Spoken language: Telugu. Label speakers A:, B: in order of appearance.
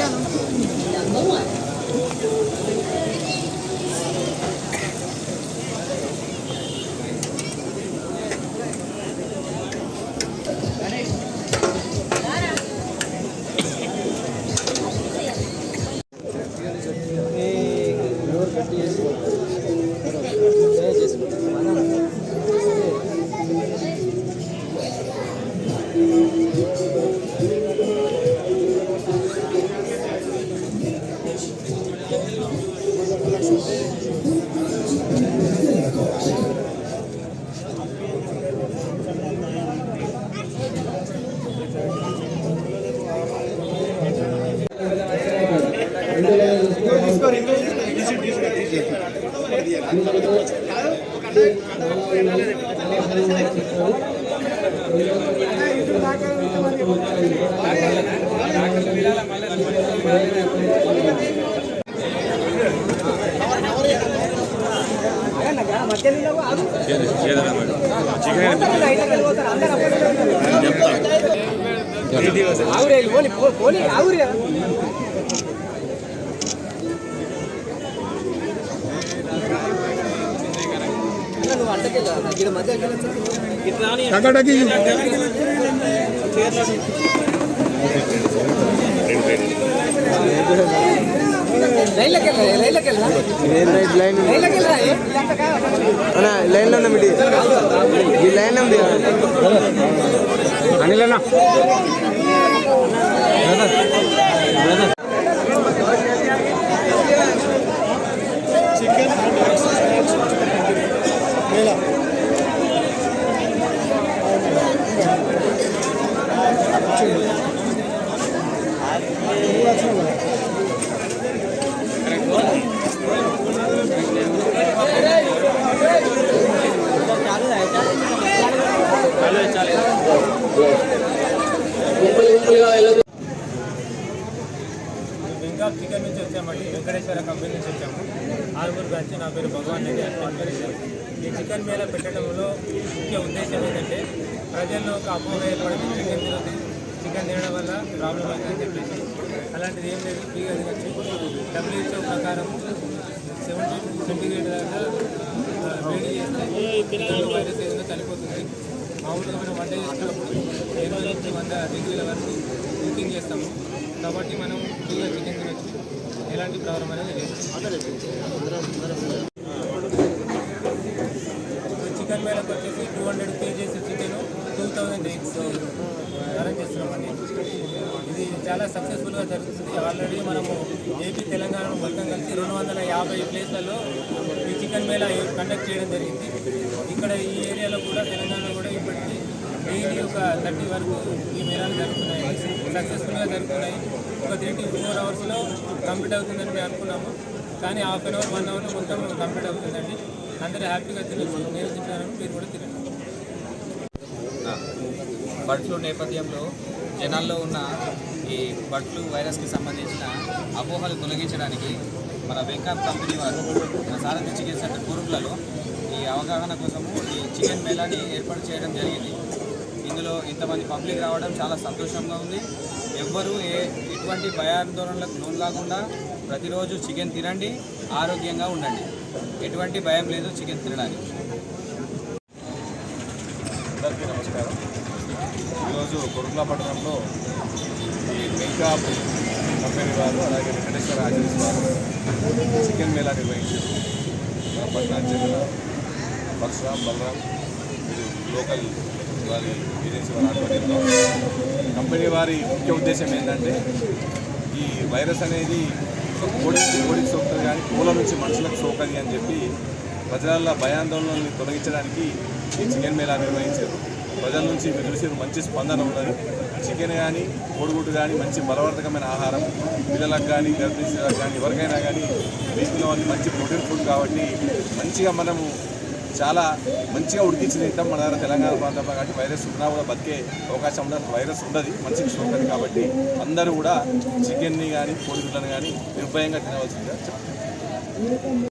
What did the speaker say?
A: 这样子你比较柔。Number one.
B: అన్నా లైన్లో ఉన్నా మిడి ఈ లైన్లో ఉంది. అనిల్
C: ఇంకా చికెన్ నుంచి వచ్చామండి వెంకటేశ్వర కంపెనీ నుంచి వచ్చాము ఆరుగురు బ్యాచ్ నా పేరు భగవాన్ రెడ్డి వెంకటేశ్వర ఈ చికెన్ మేళ పెట్టడంలో ముఖ్య ఉద్దేశం ఏంటంటే ప్రజల్లో ఒక అపోహ ఏర్పడింది చికెన్ తినదు చికెన్ తినడం వల్ల ప్రాబ్లం అవుతుందని చెప్పేసి అలాంటిది ఏం లేదు ఫ్రీగా తినచ్చు. డబ్ల్యూహెచ్ఓ ప్రకారం సెవెంటీ సెంటీగ్రేడ్ దాకా వేడి చేస్తే వైరస్ ఏదైనా చనిపోతుంది మామూలుగా మనం వంట చేసినప్పుడు ఎనభై నుంచి వంద డిగ్రీల వరకు కుకింగ్ చేస్తాము. కాబట్టి మనం ఫ్రీగా చికెన్ తినచ్చు. ఎలాంటి ప్రాబ్లం అనేది లేదు. చికెన్ మేళకు వచ్చేసి two hundred KGs chicken two thousand eight arrange చేస్తున్నామండి ఇది చాలా సక్సెస్ఫుల్గా జరుగుతుంది. ఆల్రెడీ మనము ఏపీ తెలంగాణ మొత్తం కలిసి రెండు వందల యాభై ప్లేస్లలో ఈ చికెన్ మేళా కండక్ట్ చేయడం జరిగింది. ఇక్కడ ఈ ఏరియాలో కూడా తెలంగాణ కూడా ఇప్పటికీ డైలీ ఒక థర్టీ వరకు ఈ మేళాలు జరుగుతున్నాయి. సక్సెస్ఫుల్గా జరుగుతున్నాయి. ఒక త్రీ టు ఫోర్ అవర్స్లో కంప్లీట్ అవుతుందని మేము అనుకున్నాము. కానీ హాఫ్ అన్ అవర్ వన్ అవర్లో మొత్తం కంప్లీట్ అవుతుందండి. అందరూ హ్యాపీగా తినచ్చు నేను తింటాను మీరు కూడా తినండి.
D: బర్డ్ ఫ్లూ నేపథ్యంలో జనాల్లో ఉన్న ఈ బర్డ్ ఫ్లూ వైరస్కి సంబంధించిన అపోహలు తొలగించడానికి మన వెంకట్ కంపెనీ వారు మన సారథి చికిత్స సెంటర్ కూరుకులలో ఈ అవగాహన కోసము ఈ చికెన్ మేళాని ఏర్పాటు చేయడం జరిగింది. ఇందులో ఇంతమంది పబ్లిక్ రావడం చాలా సంతోషంగా ఉంది. ఎవ్వరూ ఏ ఎటువంటి భయాందోళనలకు లోన్ కాకుండా ప్రతిరోజు చికెన్ తినండి ఆరోగ్యంగా ఉండండి. ఎటువంటి భయం లేదు చికెన్ తినడానికి.
E: అందరికీ నమస్కారం. ఈరోజు కొరుకుల పట్టణంలో ఈ మిల్కా కంపెనీ వారు అలాగే వెంకటేశ్వర ఆజీస్ వారు చికెన్ మేళా నిర్వహించారు. మన పట్టణానికి చెందిన పరశురామ్ బలరాం వీరు లోకల్ వారి ఏజెన్సీ వారి ఆధ్వర్యంలో. కంపెనీ వారి ముఖ్య ఉద్దేశం ఏంటంటే ఈ వైరస్ అనేది కోడికి కోడికి సోకుతుంది కానీ పూల నుంచి మనుషులకు సోకది అని చెప్పి ప్రజల భయాందోళనల్ని తొలగించడానికి ఈ చికెన్ మేళా నిర్వహించారు. ప్రజల నుంచి మీరు చూసి మంచి స్పందన ఉన్నది. చికెన్ కానీ కోడిగుడ్డు కానీ మంచి బలవర్ధకమైన ఆహారం. పిల్లలకు కానీ గర్భిణీలకు కానీ ఎవరికైనా కానీ వీటిలో అది మంచి ప్రోటీన్ ఫుడ్ కాబట్టి మంచిగా మనము చాలా మంచిగా ఉడికించి తింటాం మన దగ్గర తెలంగాణ ప్రాంతంలో కాబట్టి వైరస్ ఉన్నా కూడా బతికే అవకాశం ఉండదు వైరస్ ఉండదు. మనిషికి సోకది కాబట్టి అందరూ కూడా చికెన్ని కానీ కోడిగుడ్లను కానీ నిర్భయంగా తినవలసిందిగా చెప్తాను